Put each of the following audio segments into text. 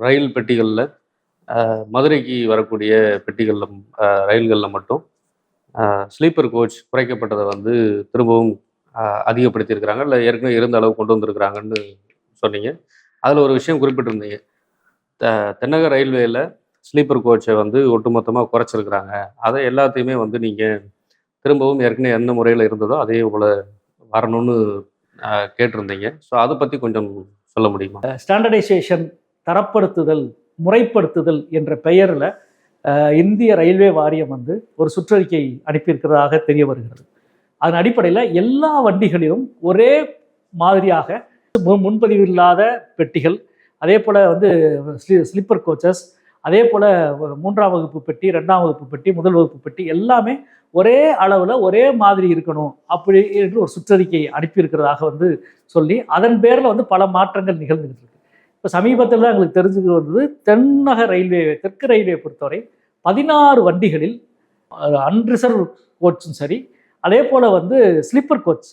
ரயில் பெட்டிகளில் மதுரைக்கு வரக்கூடிய பெட்டிகளில் ரயில்களில் மட்டும் ஸ்லீப்பர் கோச் குறைக்கப்பட்டதை வந்து திரும்பவும் அதிகப்படுத்தியிருக்கிறாங்க. இல்லை ஏற்கனவே இருந்த அளவு கொண்டு வந்திருக்கிறாங்கன்னு சொன்னீங்க. அதில் ஒரு விஷயம் குறிப்பிட்டிருந்தீங்க. த- தென்னக ரயில்வேயில் ஸ்லீப்பர் கோச்சை வந்து ஒட்டுமொத்தமாக குறைச்சிருக்கிறாங்க. அதை எல்லாத்தையுமே வந்து நீங்கள் திரும்பவும் ஏற்கனவே என்ன முறையில் இருந்ததோ அதே போல் வரணும்னு கேட்டிருந்தீங்க. ஸோ அதை பற்றி கொஞ்சம் சொல்ல முடியுமா? ஸ்டாண்டர்டைசேஷன் தரப்படுத்துதல் முறைப்படுத்துதல் என்ற பெயரில் இந்திய ரயில்வே வாரியம் வந்து ஒரு சுற்றறிக்கை அனுப்பியிருக்கிறதாக தெரிய வருகிறது. அதன் அடிப்படையில் எல்லா வண்டிகளிலும் ஒரே மாதிரியாக மு- முன்பதிவு இல்லாத பெட்டிகள் அதே போல் வந்து ஸ்லீப்பர் கோச்சஸ் அதே போல் மூன்றாம் வகுப்பு பெட்டி ரெண்டாம் வகுப்பு பெட்டி முதல் வகுப்பு பெட்டி எல்லாமே ஒரே அளவில் ஒரே மாதிரி இருக்கணும் அப்படி என்று ஒரு சுற்றறிக்கை அனுப்பியிருக்கிறதாக வந்து சொல்லி அதன் பேரில் வந்து பல மாற்றங்கள் நிகழ்ந்துகிட்டு இப்போ சமீபத்தில் தான் எங்களுக்கு தெரிஞ்சுக்க வந்தது தென்னக ரயில்வே தெற்கு ரயில்வே பொறுத்தவரை பதினாறு வண்டிகளில் அன்ரிசர்வ் கோச்சும் சரி அதே போல் வந்து ஸ்லீப்பர் கோச்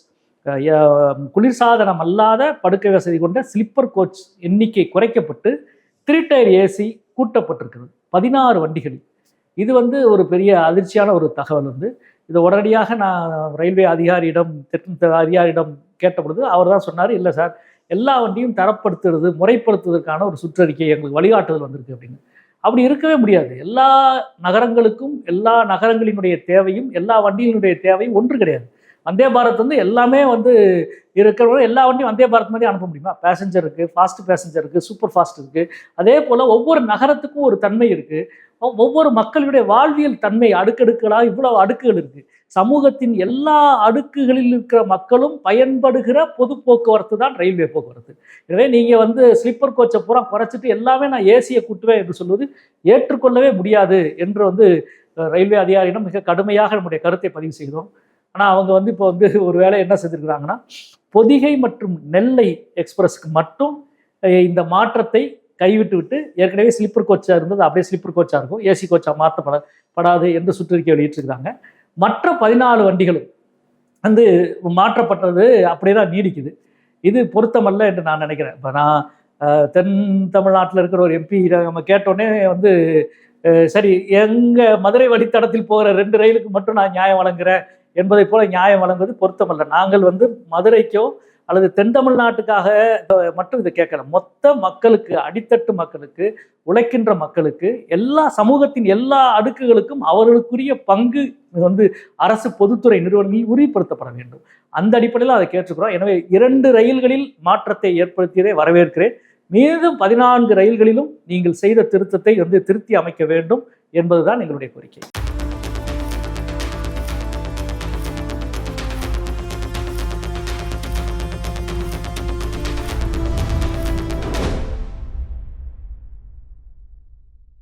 குளிர்சாதனம் அல்லாத படுக்கை வசதி கொண்ட ஸ்லீப்பர் கோச் எண்ணிக்கை குறைக்கப்பட்டு த்ரீ டயர் ஏசி கூட்டப்பட்டிருக்கிறது. பதினாறு வண்டிகளில். இது வந்து ஒரு பெரிய அதிர்ச்சியான ஒரு தகவல் வந்து. இது உடனடியாக நான் ரயில்வே அதிகாரியிடம் திட்ட அதிகாரியிடம் கேட்ட பொழுது அவர் தான் சொன்னார் இல்லை சார் எல்லா வண்டியும் தரப்படுத்துறது முறைப்படுத்துவதற்கான ஒரு சுற்றறிக்கை எங்களுக்கு வழிகாட்டுதல் வந்திருக்கு அப்படின்னு. அப்படி இருக்கவே முடியாது. எல்லா நகரங்களுக்கும் எல்லா நகரங்களினுடைய தேவையும் எல்லா வண்டிகளினுடைய தேவையும் ஒன்று கிடையாது. வந்தே பாரத் வந்து எல்லாமே வந்து இருக்கிறவங்க எல்லா வண்டியும் வந்தே பாரத் மாதிரி அனுப்ப முடியுமா? பேசஞ்சர் இருக்குது ஃபாஸ்ட் பேசஞ்சர் இருக்குது சூப்பர் ஃபாஸ்ட் இருக்குது அதே போல் ஒவ்வொரு நகரத்துக்கும் ஒரு தன்மை இருக்குது ஒவ்வொரு மக்களுடைய வாழ்வியல் தன்மை அடுக்கடுக்களாக இவ்வளவு அடுக்குகள் இருக்குது சமூகத்தின் எல்லா அடுக்குகளில் இருக்கிற மக்களும் பயன்படுகிற பொது போக்குவரத்து தான் ரயில்வே போக்குவரத்து. எனவே நீங்கள் வந்து ஸ்லீப்பர் கோச்சை பூரா குறைச்சிட்டு எல்லாமே நான் ஏசியை கூட்டுவேன் என்று சொல்வது ஏற்றுக்கொள்ளவே முடியாது என்று வந்து ரயில்வே அதிகாரியிடம் மிக கடுமையாக நம்முடைய கருத்தை பதிவு செய்தோம். ஆனால் அவங்க வந்து இப்போ வந்து ஒரு வேளை என்ன செஞ்சுருக்கிறாங்கன்னா பொதிகை மற்றும் நெல்லை எக்ஸ்பிரஸ்க்கு மட்டும் இந்த மாற்றத்தை கைவிட்டு விட்டு ஏற்கனவே ஸ்லீப்பர் கோச்சாக இருந்தது அப்படியே ஸ்லீப்பர் கோச்சாக இருக்கும் ஏசி கோச்சாக மாற்றப்பட படாது என்று சுற்றறிக்கை வெளியிட்டிருக்கிறாங்க. மற்ற பதினாலு வண்டிகளும் வந்து மாற்றப்பட்டது அப்படியே தான் நீடிக்குது. இது பொருத்தமல்ல என்று நான் நினைக்கிறேன். இப்போ நான் தென் தமிழ்நாட்டில் இருக்கிற ஒரு எம்பி நம்ம கேட்டோடனே வந்து சரி எங்கள் மதுரை வழித்தடத்தில் போகிற ரெண்டு ரயிலுக்கு மட்டும் நான் நியாயம் வழங்குறேன் என்பதை போல நியாயம் வழங்குவது பொருத்தமல்ல. நாங்கள் வந்து மதுரைக்கோ அல்லது தென் தமிழ்நாட்டுக்காக மட்டும் இதை கேட்கல. மொத்த மக்களுக்கு அடித்தட்டு மக்களுக்கு உழைக்கின்ற மக்களுக்கு எல்லா சமூகத்தின் எல்லா அடுக்குகளுக்கும் அவர்களுக்குரிய பங்கு வந்து அரசு பொதுத்துறை நிறுவனங்களில் உறுதிப்படுத்தப்பட வேண்டும். அந்த அடிப்படையில் அதை கேட்டுக்கிறோம் எனவே இரண்டு ரயில்களில் மாற்றத்தை ஏற்படுத்தியதை வரவேற்கிறேன். மீதும் பதினான்கு ரயில்களிலும் நீங்கள் செய்த திருத்தத்தை வந்து திருத்தி அமைக்க வேண்டும் என்பதுதான் எங்களுடைய கோரிக்கை.